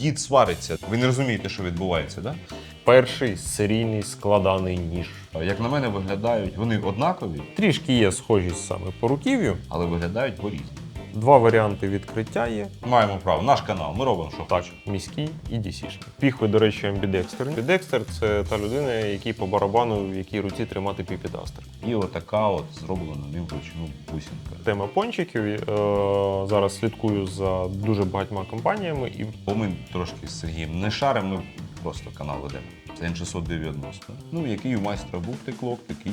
дід свариться. Ви не розумієте, що відбувається, да? Перший серійний складаний ніж. Як на мене, виглядають вони однакові, Трішки є схожість саме по руків'ю. але виглядають по-різному. Два варіанти відкриття є. Маємо право, наш канал, ми робимо, що Так, міський і DC-шний. Піхви, до речі, амбідекстер. Амбідекстер це та людина, який по барабану в якій руці тримати піпідастер. І отака от зроблена ним вручну бусинка. Тема пончиків. е, зараз слідкую за дуже багатьма компаніями і Бо ми трошки з Сергієм не шаримо, ми просто канал ведемо. Це N690. Ну, який у майстра був теклок, такий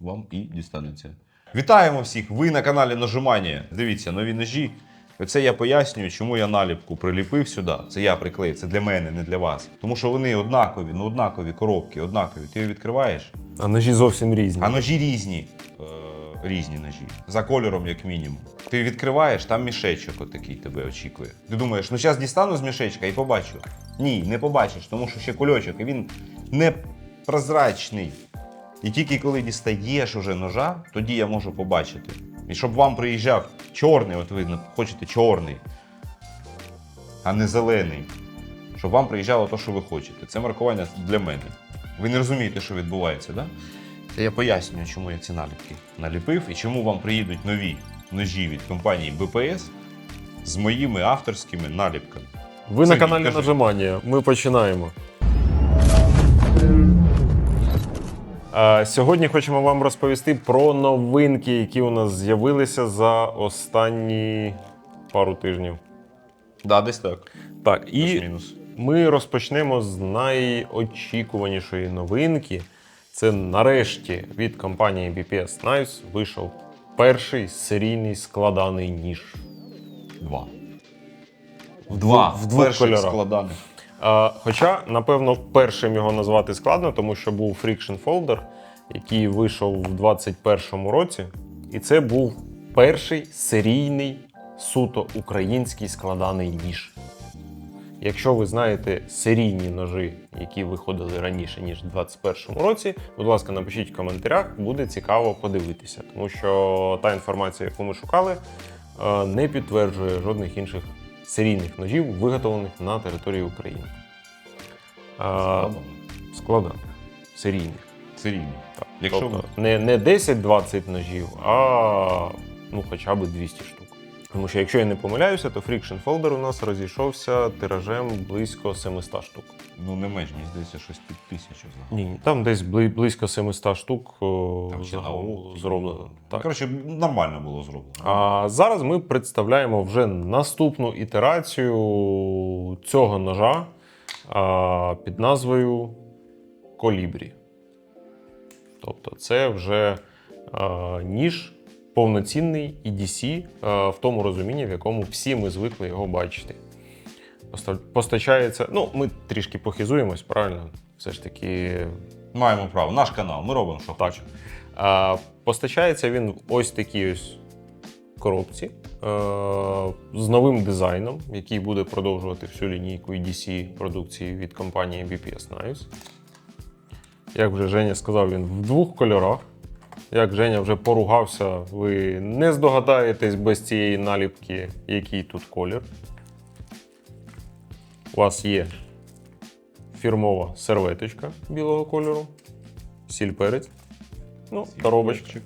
вам і дістанеться. Вітаємо всіх! Ви на каналі Нажимання. Дивіться, нові ножі. Оце я пояснюю, чому я наліпку приліпив сюди. Це я приклеїв, це для мене, не для вас. Тому що вони однакові, ну однакові коробки, однакові. Ти її відкриваєш, а ножі зовсім різні. а ножі різні. Е, різні ножі. За кольором, як мінімум. Ти відкриваєш, там мішечок отакий тебе очікує. Ти думаєш, ну зараз дістану з мішечка і побачу. Ні, не побачиш, тому що ще кульочок, і він не прозрачний. І тільки коли дістаєш уже ножа, тоді я можу побачити. І щоб вам приїжджав чорний, от ви хочете чорний, а не зелений. Щоб вам приїжджало те, що ви хочете. Це маркування для мене. Ви не розумієте, що відбувається, так? Да? Це я пояснюю, чому я ці наліпки наліпив і чому вам приїдуть нові ножі від компанії BPS з моїми авторськими наліпками. Ви Сергій, на каналі. Нажимання. Ми починаємо. Сьогодні хочемо вам розповісти про новинки, які у нас з'явилися за останні пару тижнів. Да, десь так. Так, і Плюс-мінус. ми розпочнемо з найочікуванішої новинки. Це нарешті від компанії BPS Knives вийшов перший серійний складаний ніж. Два. В два. В двох перших кольорах. складаних. Хоча, напевно, першим його назвати складно, тому що був Friction Folder, який вийшов у 2021 році. І це був перший серійний суто український складаний ніж. Якщо ви знаєте серійні ножі, які виходили раніше, ніж у 2021 році, будь ласка, напишіть в коментарях, буде цікаво подивитися, тому що та інформація, яку ми шукали, е, не підтверджує жодних інших серійних ножів, виготовлених на території України. Складно. Складаних, серійних. Серійні. Так. Якщо тобто не, не 10-20 ножів, а ну, хоча б 200 штук. Тому що, якщо я не помиляюся, то Friction Folder у нас розійшовся тиражем близько 700 штук. Ну не менш, мені здається, щось під тисячу взагалі. Ні, там десь близько 700 штук Там ще загалом зроблено. Так. Коротше, нормально було зроблено. А зараз ми представляємо вже наступну ітерацію цього ножа а, під назвою Колібрі. Тобто, це вже а, ніж повноцінний EDC в тому розумінні, в якому всі ми звикли його бачити. Постачається, ну, ми трішки похизуємось, правильно? Все ж таки, Маємо право, наш канал, ми робимо, що так. А, постачається він в ось такій ось коробці е, з новим дизайном, який буде продовжувати всю лінійку EDC продукції від компанії BPS Knives. Як вже Женя сказав, він в двох кольорах. Як Женя вже поругався, ви не здогадаєтесь без цієї наліпки, який тут колір. У вас є фірмова серветочка білого кольору, сіль перець, ну, коробочка.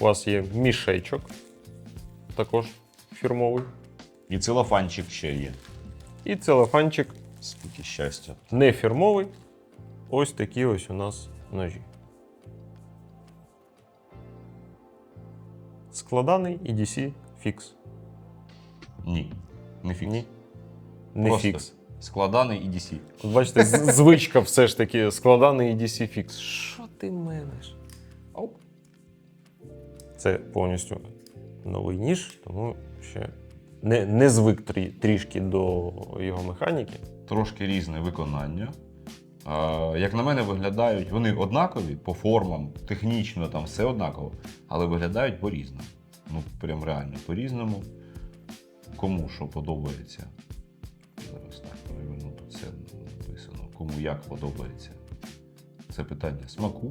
У вас є мішечок, також фірмовий. І целофанчик ще є. І целофанчик Скільки щастя. не фірмовий. Ось такі ось у нас ножі. Складаний EDC фікс. Ні. Не фікс. Ні. Не Просто фікс. Складаний EDC. От Бачите, з- звичка все ж таки складаний EDC фікс. Що ти мелиш? Оп. Це повністю новий ніж, тому ще не, не звик трі, трішки до його механіки. Трошки різне виконання. А, як на мене, виглядають вони однакові по формам, технічно там все однаково, але виглядають по-різному. Ну, прям реально по-різному. Кому що подобається. Зараз так переверну тут все написано. Кому як подобається. Це питання смаку.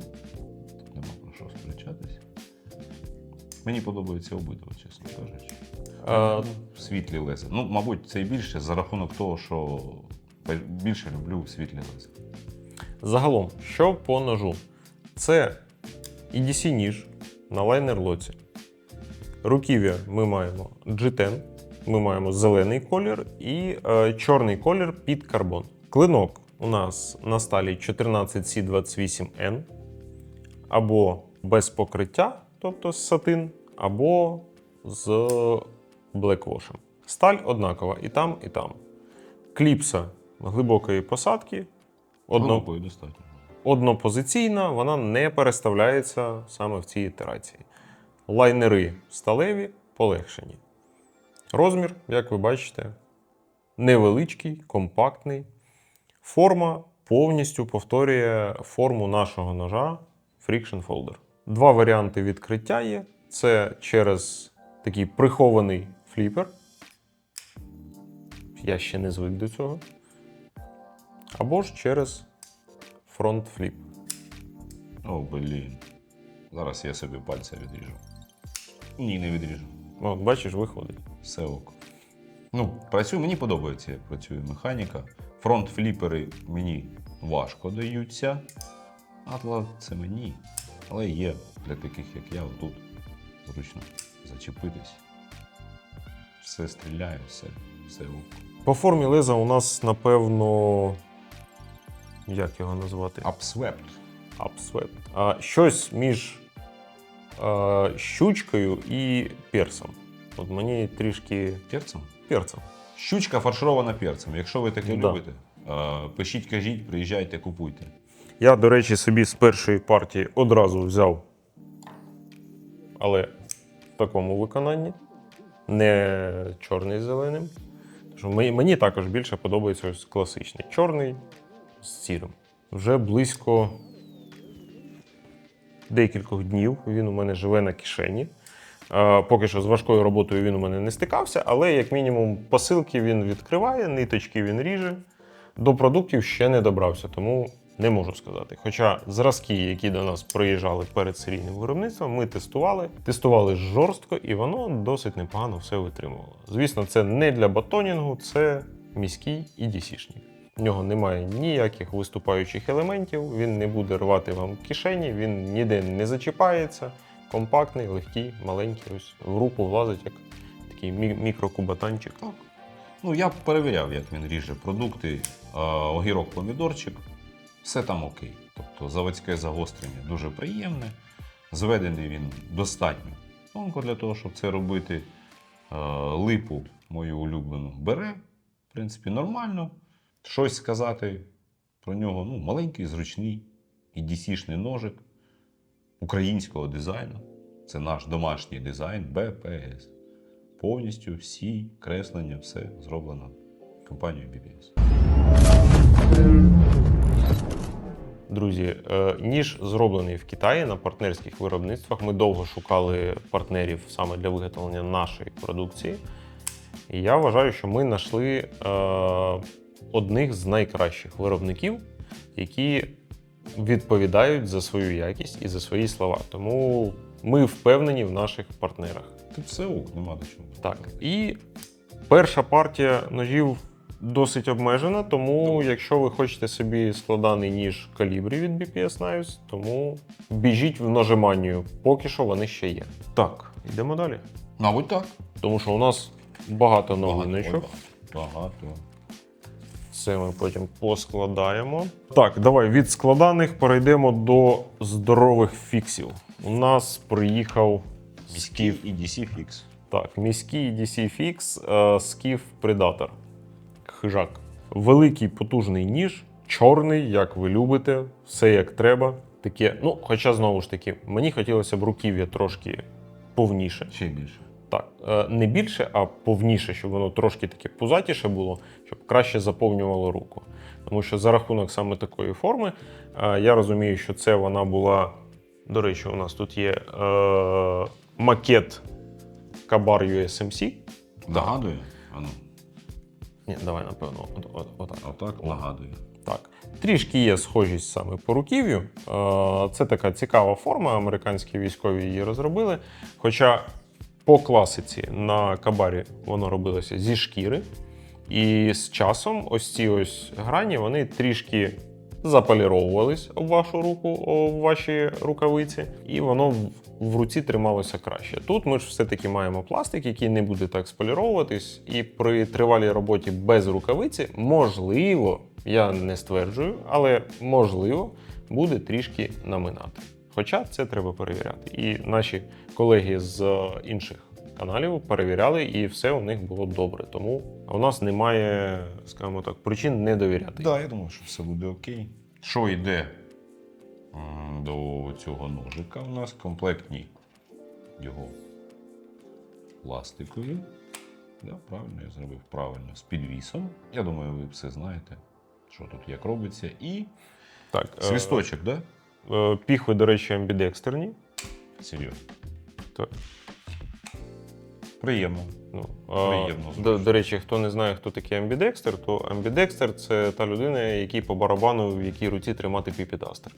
Тут нема про що сперечатись. Мені подобається обидва, чесно кажучи. Е, Світлі леза. Ну, мабуть, це і більше за рахунок того, що більше люблю світлі леза. Загалом, що по ножу? Це EDC ніж на лайнер-лоці. Руків'я ми маємо G10, ми маємо зелений колір і е, чорний колір під карбон. Клинок у нас на сталі 14C28N або без покриття, тобто з сатин, або з блеквошем. Сталь однакова і там, і там. Кліпса глибокої посадки. Одно, достатньо. однопозиційна, вона не переставляється саме в цій ітерації. Лайнери сталеві, полегшені. Розмір, як ви бачите, невеличкий, компактний. Форма повністю повторює форму нашого ножа Friction Folder. Два варіанти відкриття є: це через такий прихований фліпер. Я ще не звик до цього. Або ж через фронт-фліп. О, блін. Зараз я собі пальця відріжу. Ні, не відріжу. От, бачиш, виходить. Все ок. Ну, працює, мені подобається, як працює механіка. Фронт-фліпери мені важко даються. Атла це мені. Але є для таких, як я, тут зручно зачепитись. Все стріляє, все, все ок. По формі леза у нас, напевно. Як його назвати? Апсвепт. Апсвеп. А, щось між а, щучкою і персом. От мені трішки Перцем? перцем. Щучка фарширована перцем. Якщо ви таке Да. любите, е, пишіть, кажіть, приїжджайте, купуйте. Я, до речі, собі з першої партії одразу взяв. Але в такому виконанні. Не чорний з зеленим. Мені також більше подобається ось класичний. Чорний з сірим. Вже близько декількох днів він у мене живе на кишені. Поки що з важкою роботою він у мене не стикався, але як мінімум посилки він відкриває, ниточки він ріже. До продуктів ще не добрався, тому не можу сказати. Хоча зразки, які до нас приїжджали перед серійним виробництвом, ми тестували. Тестували жорстко, і воно досить непогано все витримувало. Звісно, це не для батонінгу, це міський і DC-шник. В нього немає ніяких виступаючих елементів, він не буде рвати вам кишені, він ніде не зачіпається. Компактний, легкий, маленький, ось в руку влазить як такий мі- мікрокубатанчик. Так. Ну, я перевіряв, як він ріже продукти, огірок, помідорчик, все там окей. Тобто заводське загострення дуже приємне, зведений він достатньо тонко для того, щоб це робити. Липу мою улюблену бере, в принципі, нормально. Щось сказати про нього ну, маленький, зручний і DC-шний ножик українського дизайну. Це наш домашній дизайн БПС повністю всі креслення, все зроблено компанією BBS. Друзі, е, ніж зроблений в Китаї на партнерських виробництвах. Ми довго шукали партнерів саме для виготовлення нашої продукції. І я вважаю, що ми знайшли е, одних з найкращих виробників, які відповідають за свою якість і за свої слова. Тому ми впевнені в наших партнерах. Тут все ок, нема до чого. Так, і перша партія ножів досить обмежена, тому якщо ви хочете собі складаний ніж калібрі від BPS Knives, тому біжіть в ножеманію, поки що вони ще є. Так, йдемо далі. Мабуть, так. Тому що у нас багато Багато. новиночок. Багато. Це ми потім поскладаємо. Так, давай від складаних перейдемо до здорових фіксів. У нас приїхав Міський і DC Fix. Так, міський DC Fix е, Skiff Predator. Хижак. Великий потужний ніж, чорний, як ви любите, все як треба. Таке, ну, хоча знову ж таки, мені хотілося б руків'я трошки повніше. Ще більше. Так, е, не більше, а повніше, щоб воно трошки таке пузатіше було, щоб краще заповнювало руку. Тому що за рахунок саме такої форми, е, я розумію, що це вона була. До речі, у нас тут є е, макет Кабар USMC. Догадує? Ану, Ні, давай, напевно, от, от, отак. отак нагадує. Так. Трішки є схожість саме по руків'ю. Е, Це така цікава форма, американські військові її розробили. Хоча по класиці на кабарі воно робилося зі шкіри. І з часом ось ці ось грані вони трішки заполіровувались об вашу руку, об ваші рукавиці, і воно в, в руці трималося краще. Тут ми ж все-таки маємо пластик, який не буде так споліровуватись, і при тривалій роботі без рукавиці, можливо, я не стверджую, але можливо, буде трішки наминати. Хоча це треба перевіряти. І наші колеги з е, інших каналів перевіряли, і все у них було добре. Тому у нас немає, скажімо так, причин не довіряти. Так, да, я думаю, що все буде окей. Що йде до цього ножика? У нас комплектні його пластикові. Да, правильно, я зробив правильно з підвісом. Я думаю, ви все знаєте, що тут як робиться. І Так, е, свісточок, так? е, піхви, до речі, амбідекстерні. Серйозно. Так. Приємно. Ну, Приємно до, до речі, хто не знає, хто такий амбідекстер, то амбідекстер це та людина, який по барабану в якій руці тримати піпідастер.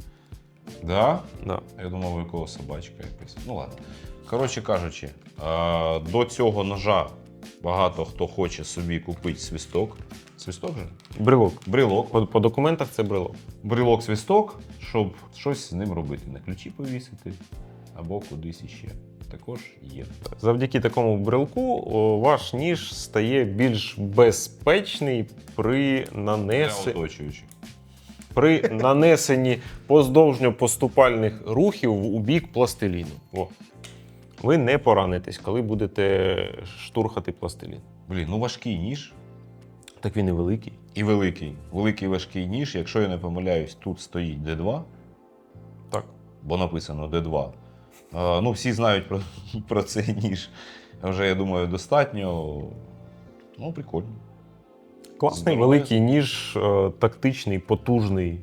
Да? Да. Я думав, у якого собачка якась. Ну ладно. Коротше кажучи, до цього ножа багато хто хоче собі купити свісток. Свісток же? Брелок. Брелок. По, по документах це брелок. Брелок свісток, щоб щось з ним робити. На ключі повісити або кудись іще. Також є. Завдяки такому брелку о, ваш ніж стає більш безпечний при нанесенні. оточуючих. при нанесенні поздовжньо-поступальних рухів у бік пластиліну. О. Ви не поранитесь, коли будете штурхати пластилін. Блін, ну важкий ніж Так він і великий. і великий. Великий важкий ніж. Якщо я не помиляюсь, тут стоїть D2, Так. бо написано D2. А, ну, всі знають про, про цей ніж. Вже, я думаю, достатньо. Ну, прикольно. Класний Здоровий. великий ніж, е, тактичний, потужний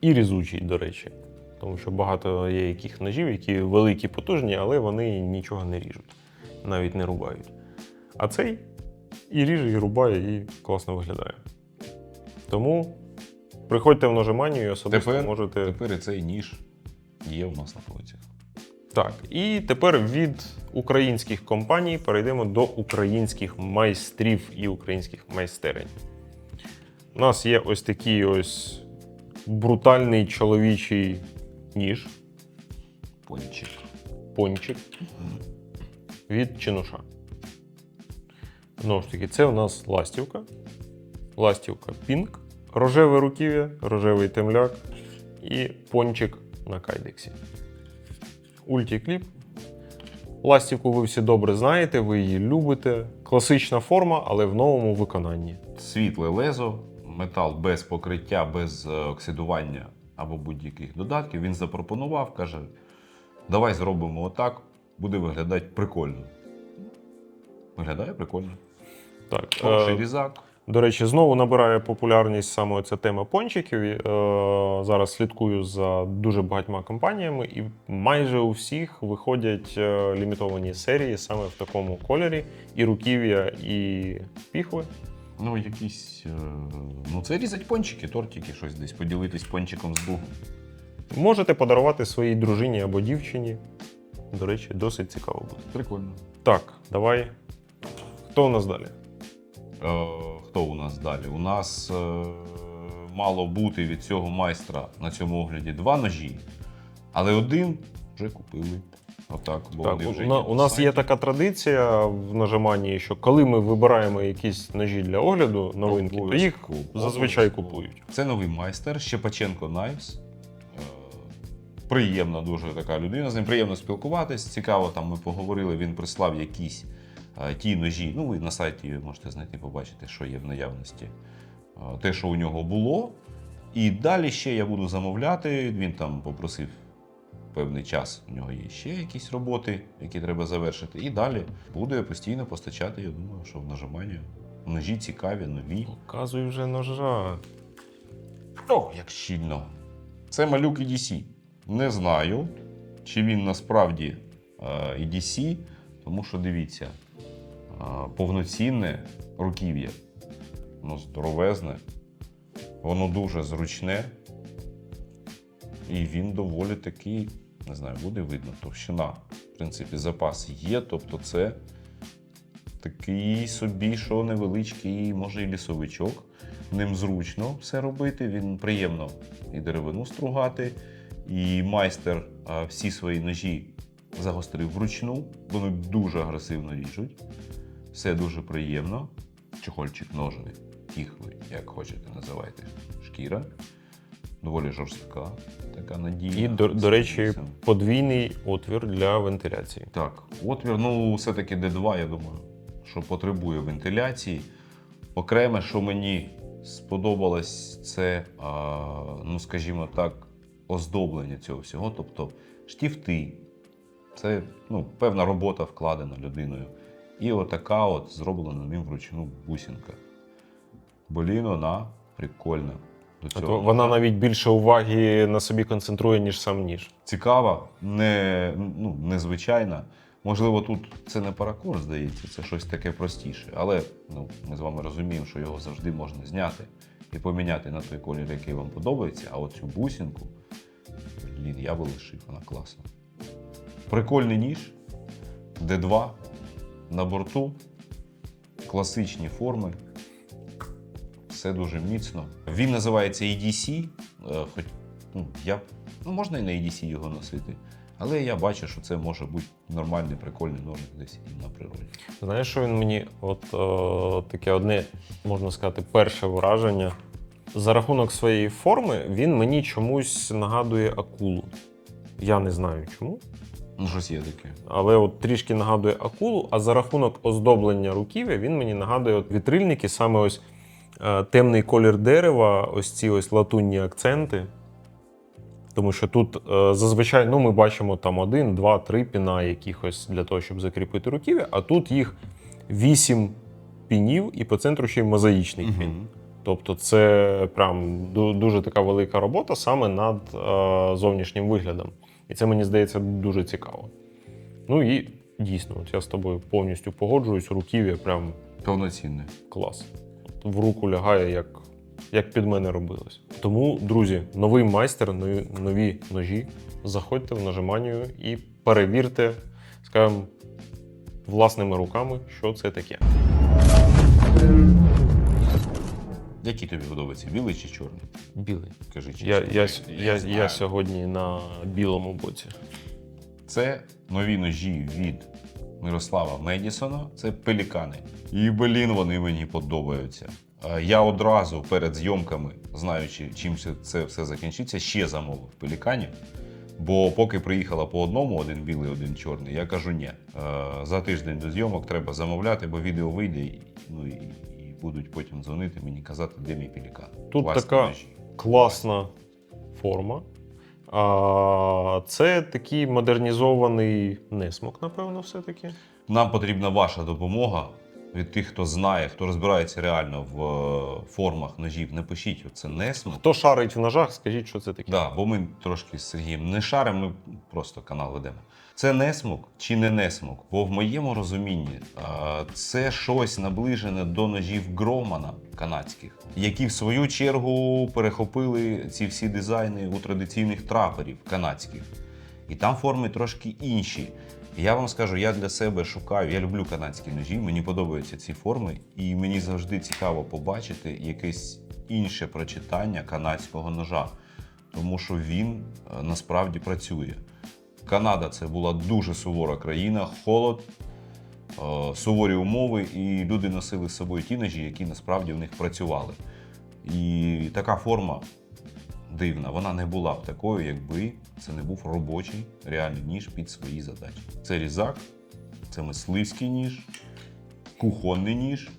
і різучий, до речі. Тому що багато є яких ножів, які великі, потужні, але вони нічого не ріжуть, навіть не рубають. А цей і ріже, і рубає, і класно виглядає. Тому приходьте в ножеманію і особисто Тепер, можете. тепер і цей ніж є у нас на полицях. Так, і тепер від українських компаній перейдемо до українських майстрів і українських майстерень. У нас є ось такий ось брутальний чоловічий ніж, Пончик. пончик від чинуша. Знову ж таки, це у нас ластівка. Ластівка пінк, рожеве руків'я, рожевий темляк і пончик на кайдексі. Ультікліп. Ластівку ви всі добре знаєте, ви її любите. Класична форма, але в новому виконанні. Світле лезо, метал без покриття, без е, оксидування або будь-яких додатків. Він запропонував, каже: давай зробимо отак, буде виглядати прикольно. Виглядає прикольно. Так, Хороший е, різак. До речі, знову набирає популярність саме ця тема пончиків. Е, зараз слідкую за дуже багатьма компаніями, і майже у всіх виходять е, лімітовані серії саме в такому кольорі: і руків'я, і піхви. Ну, якісь. е, Ну, це різать пончики, тортики, щось десь поділитись пончиком з другом. Можете подарувати своїй дружині або дівчині. До речі, досить цікаво буде. Прикольно. Так, давай. Хто у нас далі? Е, хто у нас далі? У нас е, мало бути від цього майстра на цьому огляді два ножі, але один вже купили. Отак, бо Так, вони у, вже на- у нас є така традиція в нажиманні, що коли ми вибираємо якісь ножі для огляду, новинки, то їх зазвичай купують. Це новий майстер Щепаченко Knives. Е, Приємна дуже така людина. З ним приємно спілкуватись. Цікаво, там ми поговорили. Він прислав якісь е, ті ножі. Ну, ви на сайті можете знайти, побачити, що є в наявності. Е, Те, що у нього було. І далі ще я буду замовляти. Він там попросив певний час. У нього є ще якісь роботи, які треба завершити. І далі буде постійно постачати. Я думаю, що в нажиманні. Ножі цікаві, нові. Показуй вже ножа. О, як щільно. Це малюк EDC. Не знаю, чи він насправді е, EDC, тому що дивіться, е, повноцінне руків'я. Воно здоровезне, воно дуже зручне. І він доволі такий не знаю, буде видно, товщина, в принципі, запас є. Тобто, це такий собі, що невеличкий, може, і лісовичок. Ним зручно все робити. Він приємно і деревину стругати, і майстер всі свої ножі загострив вручну. Вони дуже агресивно ріжуть. Все дуже приємно. Чохольчик ножений, іхли, як хочете, називайте. Шкіра. Доволі жорстка, така надійна. І, до, до речі, подвійний отвір для вентиляції. так, отвір, ну, все-таки D2, я думаю, що потребує вентиляції. Окреме, що мені сподобалось, це, а, ну, скажімо так, оздоблення цього всього. Тобто штіфти. Це ну, певна робота вкладена людиною. І отака от зроблена ним вручну бусинка. Блін, вона прикольна. До цього. вона навіть більше уваги на собі концентрує, ніж сам ніж. цікава, не, ну, незвичайна. Можливо, тут це не паракор, здається, це щось таке простіше. Але ну, ми з вами розуміємо, що його завжди можна зняти і поміняти на той колір, який вам подобається. А от цю бусинку, блін, я би лишив, вона класна. Прикольний ніж, D2 на борту, класичні форми. Все дуже міцно. Він називається EDC, е, хоч ну, я, ну, можна і на EDC його носити. Але я бачу, що це може бути нормальний, прикольний ножик десь і на природі. Знаєш, що він мені, от е, таке одне, можна сказати, перше враження. За рахунок своєї форми він мені чомусь нагадує акулу. Я не знаю чому, Ну, щось є таке. але от трішки нагадує акулу, а за рахунок оздоблення руків'я він мені нагадує от вітрильники, саме ось темний колір дерева, ось ці ось латунні акценти. Тому що тут е, зазвичай ну, ми бачимо там один, два, три піна якихось для того, щоб закріпити руків'я, а тут їх вісім пінів і по центру ще й мозаїчний пін. Тобто це прям дуже така велика робота саме над е, зовнішнім виглядом. І це мені здається дуже цікаво. Ну і дійсно, от я з тобою повністю погоджуюсь, руків'я прям Повноцінний. клас. В руку лягає, як, як під мене робилось. Тому, друзі, новий майстер, нові, нові ножі. Заходьте в нажиманню і перевірте, скажімо, власними руками, що це таке. Який тобі подобається, білий чи чорний? Білий. Кажи, чи Я, чорний? я, я, знаю. я сьогодні на білому боці. Це нові ножі від Мирослава Медісона. Це пелікани. І блін, вони мені подобаються. Я одразу перед зйомками, знаючи, чим це- все закінчиться, ще замовив пеліканів. Бо поки приїхала по одному, один білий, один чорний, я кажу ні. Е, За тиждень до зйомок треба замовляти, бо відео вийде, і, ну, і, і будуть потім дзвонити мені казати, де мій пелікан. Тут Класні така ножі. класна форма. А, це такий модернізований несмок, напевно, все-таки. Нам потрібна ваша допомога від тих, хто знає, хто розбирається реально в е, формах ножів. Не пишіть, це несмок. Хто шарить в ножах, скажіть, що це таке. Да, бо ми трошки з Сергієм не шаримо, ми просто канал ведемо. Це несмок чи не несмок? Бо в моєму розумінні це щось наближене до ножів Громана канадських, які в свою чергу перехопили ці всі дизайни у традиційних траперів канадських. І там форми трошки інші. Я вам скажу, я для себе шукаю, я люблю канадські ножі, мені подобаються ці форми, і мені завжди цікаво побачити якесь інше прочитання канадського ножа, тому що він е, насправді працює. Канада це була дуже сувора країна, холод, е, суворі умови, і люди носили з собою ті ножі, які насправді в них працювали. І така форма дивна, вона не була б такою, якби це не був робочий реальний ніж під свої задачі. Це різак, це мисливський ніж, кухонний ніж.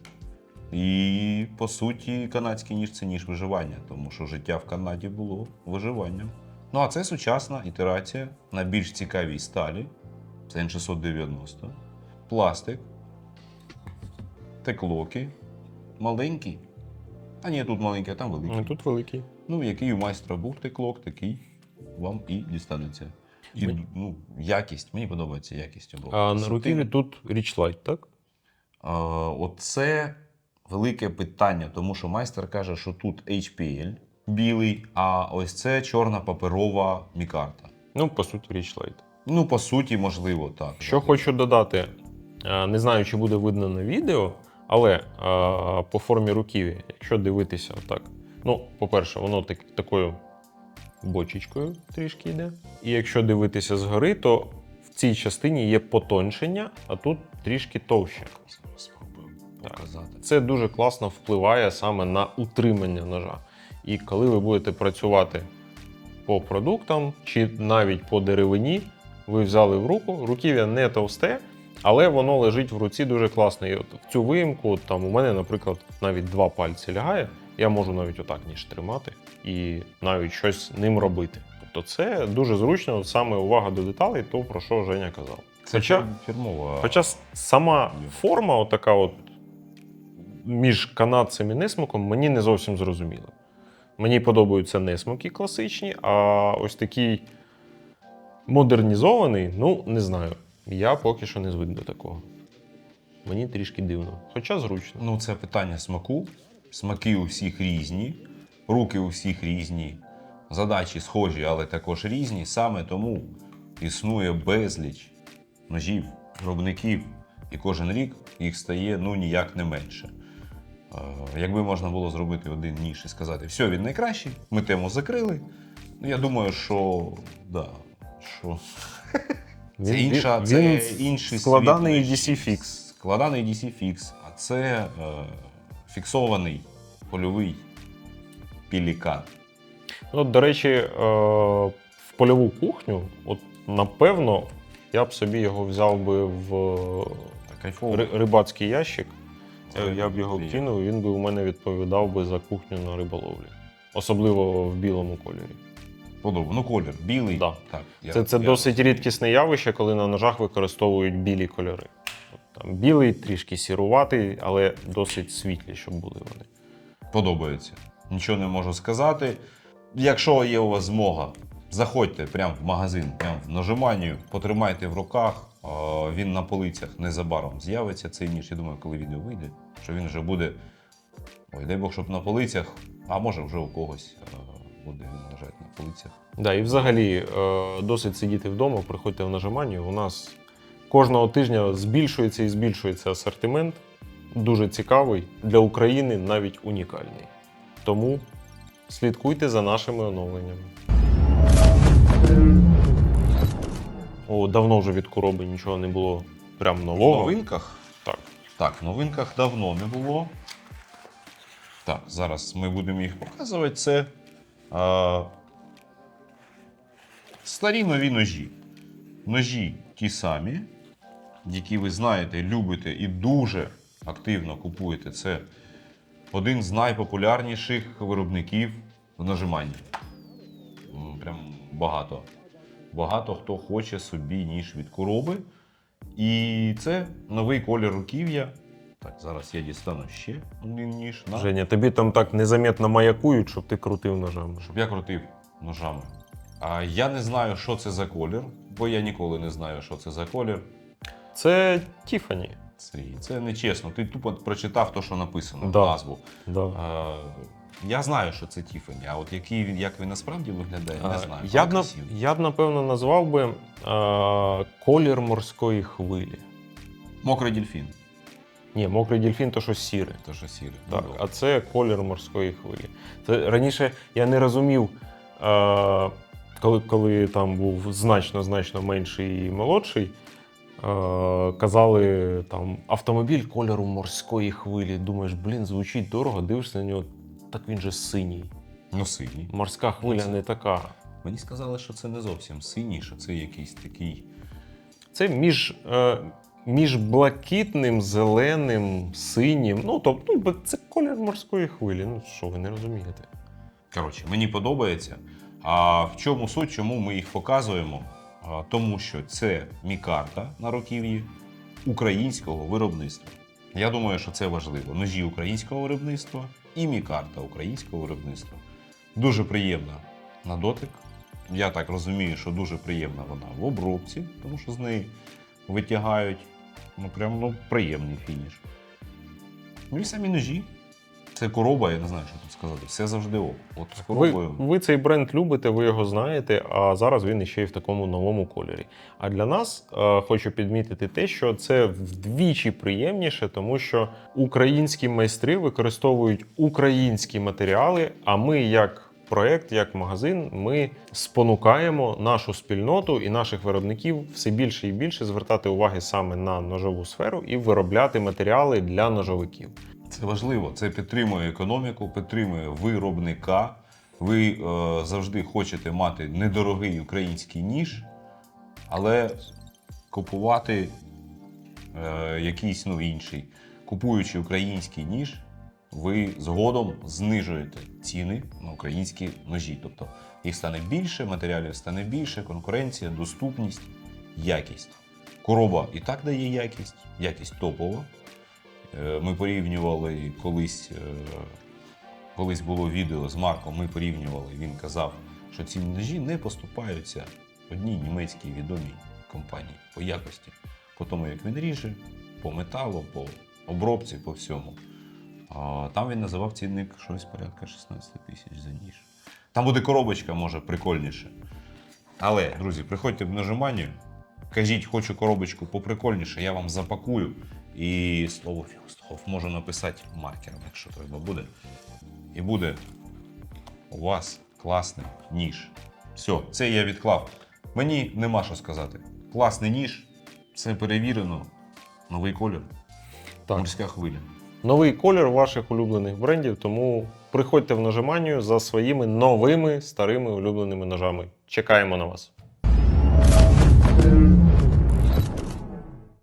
І по суті, канадський ніж це ніж виживання, тому що життя в Канаді було виживанням. Ну а це сучасна ітерація на більш цікавій сталі. Це N690, пластик, теклоки, маленький. А ні, тут маленький, а там великий. Ну, Тут великий. Ну, який у майстра був теклок, такий вам і дістанеться. І Мені- ну, якість, мені подобається якість обробки. А на руківі тут Річлайт, так? А, Оце велике питання, тому що майстер каже, що тут HPL білий, а ось це чорна паперова мікарта. Ну, по суті, річ лайт. Ну, по суті, можливо, так. Що хочу додати, е, не знаю, чи буде видно на відео, але е, по формі руків'я, якщо дивитися отак. Ну, по-перше, воно так, такою бочечкою трішки йде. І якщо дивитися згори, то в цій частині є потоншення, а тут трішки товще. Спробую показати. Це дуже класно впливає саме на утримання ножа. І коли ви будете працювати по продуктам чи навіть по деревині, ви взяли в руку, руків'я не товсте, але воно лежить в руці дуже класно. І от в цю виїмку, там у мене, наприклад, навіть два пальці лягає, я можу навіть отак ніж тримати і навіть щось ним робити. Тобто це дуже зручно, саме увага до деталей, то про що Женя казав. Це Хоча- фірмова. Хоча сама форма, отака от між канадцем і несмоком, мені не зовсім зрозуміла. Мені подобаються несмоки класичні, а ось такий модернізований, ну, не знаю. Я поки що не звик до такого. Мені трішки дивно, хоча зручно. Ну, це питання смаку. Смаки у всіх різні, руки у всіх різні, задачі схожі, але також різні. Саме тому існує безліч ножів, виробників, і кожен рік їх стає ну ніяк не менше. Е, Якби можна було зробити один ніж і сказати, все, він найкращий, ми тему закрили. Ну, я думаю, що да, що це інша, він це інший складаний світ. DC Fix. Складаний DC Fix, а це е, фіксований польовий пілікан. Ну, до речі, е, в польову кухню, от напевно, я б собі його взяв би в ри- рибацький ящик. Я б його кинув, він би у мене відповідав би за кухню на риболовлі. Особливо в білому кольорі. Подобно. Ну, колір білий. Да. Так, я- Це, це я- досить рідкісне явище, коли на ножах використовують білі кольори. От Там білий, трішки сіруватий, але досить світлі, щоб були вони. подобається. Нічого не можу сказати. Якщо є у вас змога, заходьте прямо в магазин, прямо в нажиманню, потримайте в руках. Він на полицях незабаром з'явиться цей ніж. Я думаю, коли відео вийде, що він вже буде. Ой, дай Бог, щоб на полицях, а може вже у когось е, буде він лежати на полицях. Да, і взагалі е, досить сидіти вдома, приходьте в нажимання. У нас кожного тижня збільшується і збільшується асортимент. Дуже цікавий для України, навіть унікальний. Тому слідкуйте за нашими оновленнями. О, давно вже від короби нічого не було прям нового. В новинках Так. Так, в новинках давно не було. Так, зараз ми будемо їх показувати. Це а, старі нові ножі. Ножі ті самі, які ви знаєте, любите і дуже активно купуєте. Це один з найпопулярніших виробників в нажиманні. Прям багато. Багато хто хоче собі ніж від короби. І це новий колір руків'я. Так, зараз я дістану ще один ніж. На, Женя, тобі там так незаметно маякують, щоб ти крутив ножами. щоб я крутив ножами. А я не знаю, що це за колір, бо я ніколи не знаю, що це за колір. Це Тіфані. Сергій, це не чесно. Ти тупо прочитав те, що написано, Да. назву. Да. А, я знаю, що це Тіфані, а от який він, як він насправді виглядає, не А, знаю. Я б, на- красивий. я б напевно назвав би а, колір морської хвилі. Мокрий дельфін. Ні, мокрий дельфін то щось сіре. То що сіре. Так, Ну, а це колір морської хвилі. Це раніше я не розумів, а, коли, коли там був значно значно менший і молодший. Казали там автомобіль кольору морської хвилі. Думаєш, блін, звучить дорого, дивишся на нього, так він же синій. ну синій. Морська хвиля не така. Мені сказали, що це не зовсім синій, що це якийсь такий. Це між, е, між блакитним, зеленим, синім. Ну, тобто, ну, це колір морської хвилі. Ну, що ви не розумієте? Коротше, мені подобається. А в чому суть, чому ми їх показуємо? А, Тому що це мікарта на руків'ї українського виробництва. Я думаю, що це важливо. Ножі українського виробництва і мікарта українського виробництва. Дуже приємна на дотик. Я так розумію, що дуже приємна вона в обробці, тому що з неї витягають ну, прям, ну, приємний фініш. Ну і самі ножі. Це короба, я не знаю, що тут сказати. Все завжди ок. От з Ви, коробою. ви цей бренд любите, ви його знаєте, а зараз він іще й в такому новому кольорі. А для нас е, хочу підмітити те, що це вдвічі приємніше, тому що українські майстри використовують українські матеріали, а ми, як проект, як магазин, ми спонукаємо нашу спільноту і наших виробників все більше і більше звертати уваги саме на ножову сферу і виробляти матеріали для ножовиків. Це важливо. Це підтримує економіку, підтримує виробника. Ви е, завжди хочете мати недорогий український ніж, але купувати е, якийсь ну, інший. Купуючи український ніж, ви згодом знижуєте ціни на українські ножі. Тобто їх стане більше, матеріалів стане більше, конкуренція, доступність, якість. Короба і так дає якість, якість топова. Е, Ми порівнювали колись, е, колись було відео з Марком, ми порівнювали, він казав, що ці ножі не поступаються одній німецькій відомій компанії по якості, по тому, як він ріже, по металу, по обробці, по всьому. Там він називав цінник щось порядка 16 тисяч за ніж. Там буде коробочка, може, прикольніше. Але, друзі, приходьте в нажиманню, кажіть, хочу коробочку поприкольніше, я вам запакую. І слово філософ можу написати маркером, якщо треба буде. І буде у вас класний ніж. Все, це я відклав. Мені нема що сказати. Класний ніж, це перевірено. Новий колір. Так. Морська хвиля. Новий колір ваших улюблених брендів, тому приходьте в нажиманню за своїми новими старими улюбленими ножами. Чекаємо на вас.